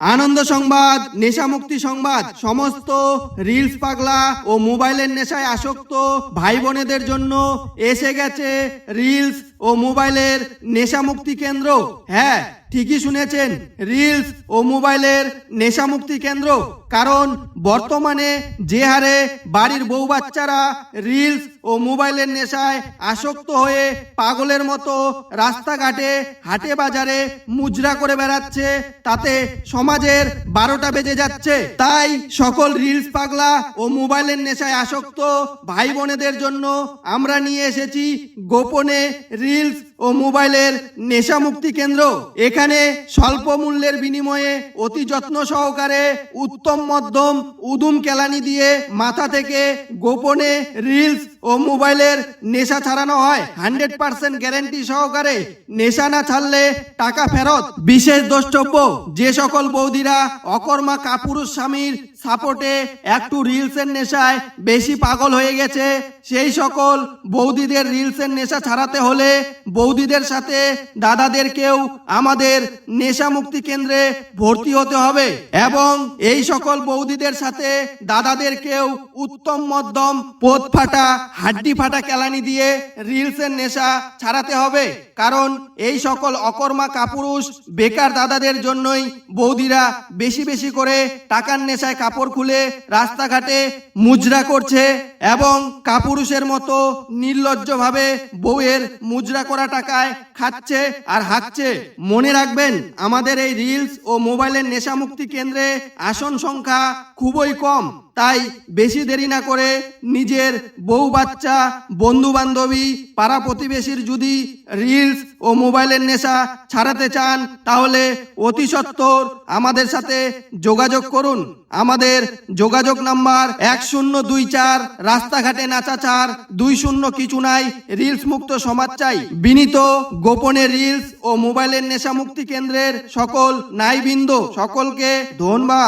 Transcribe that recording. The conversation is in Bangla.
আনন্দ সংবাদ, নেশামুক্তি সংবাদ, সমস্ত রিলস পাগলা ও মোবাইলের নেশায় আসক্ত ভাই বোনেদের জন্য এসে গেছে রিলস ও মোবাইলের নেশামুক্তি কেন্দ্র। হ্যাঁ ঠিকই শুনেছেন রিলস ও মোবাইলের নেশামুক্তি কেন্দ্র। কারণ বর্তমানে যে হারে বাড়ির বউ বাচ্চারা রিলস ও মোবাইলের নেশায় আসক্ত হয়ে পাগলের মতো রাস্তাঘাটে, হাটে বাজারে মুজরা করে বেড়াচ্ছে, তাতে সমাজের বারোটা বেজে যাচ্ছে। তাই সকল রিলস পাগলা ও মোবাইলের নেশায় আসক্ত ভাই বোনেদের জন্য আমরা নিয়ে এসেছি গোপনে রিলস ও মোবাইলের নেশা মুক্তি কেন্দ্র। এখানে স্বল্প মূল্যের বিনিময়ে অতি যত্ন সহকারে উত্তম মধ্যম উদুম কেলানি দিয়ে মাথা থেকে গোপনে রিলস ও মোবাইলের নেশা ছাড়ানো হয়। হান্ড্রেড পার্সেন্ট গ্যারেন্টি সহকারে নেশা না ছাড়লে টাকা ফেরত। বিশেষ দ্রষ্টব্য, যে সকল বৌদিরা অকর্মা কাপুরুষ স্বামীর সাপোর্টে একটু রিলসের নেশায় বেশি পাগল হয়ে গেছে, সেই সকল বৌদিদের রিলসের নেশা ছাড়াতে হলে বৌদিদের সাথে দাদাদেরকেও আমাদের নেশা মুক্তি কেন্দ্রে ভর্তি হতে হবে এবং এই সকল বৌদিদের সাথে দাদাদেরকেও উত্তম মধ্যম পোত ফাটা হাড্ডি ফাটা কেলানি দিয়ে রিলসের নেশা ছাড়াতে হবে। কারণ এই সকল অকর্মা কাপুরুষ বেকার দাদাদের জন্যই বৌদিরা বেশি বেশি করে টাকার নেশায় কাপড় খুলে রাস্তাঘাটে মুজরা করছে এবং কাপুরুষের মতো নির্লজ্জভাবে বউয়ের মুজরা করা টাকায় খাচ্ছে আর হাঁকছে। মনে রাখবেন, আমাদের এই রিলস ও মোবাইলের নেশামুক্তি কেন্দ্রে আসন সংখ্যা খুবই কম। তাই বেশি দেরি না করে নিজের বউ বাচ্চা, বন্ধু বান্ধবী, পাড়া প্রতিবেশীর যদি রিলস ও মোবাইলের নেশা ছাড়াতে চান, তাহলে অতি সত্বর আমাদের সাথে যোগাযোগ করুন। আমাদের যোগাযোগ নাম্বার এক শূন্য দুই চার, রাস্তাঘাটে নাচা চার দুই শূন্য কিছু নাই রিলস মুক্ত সমাজ চাই। বিনীত গোপনে রিলস ও মোবাইলের নেশা মুক্তি কেন্দ্রের সকল নাইবৃন্দ সকলকে ধন্যবাদ।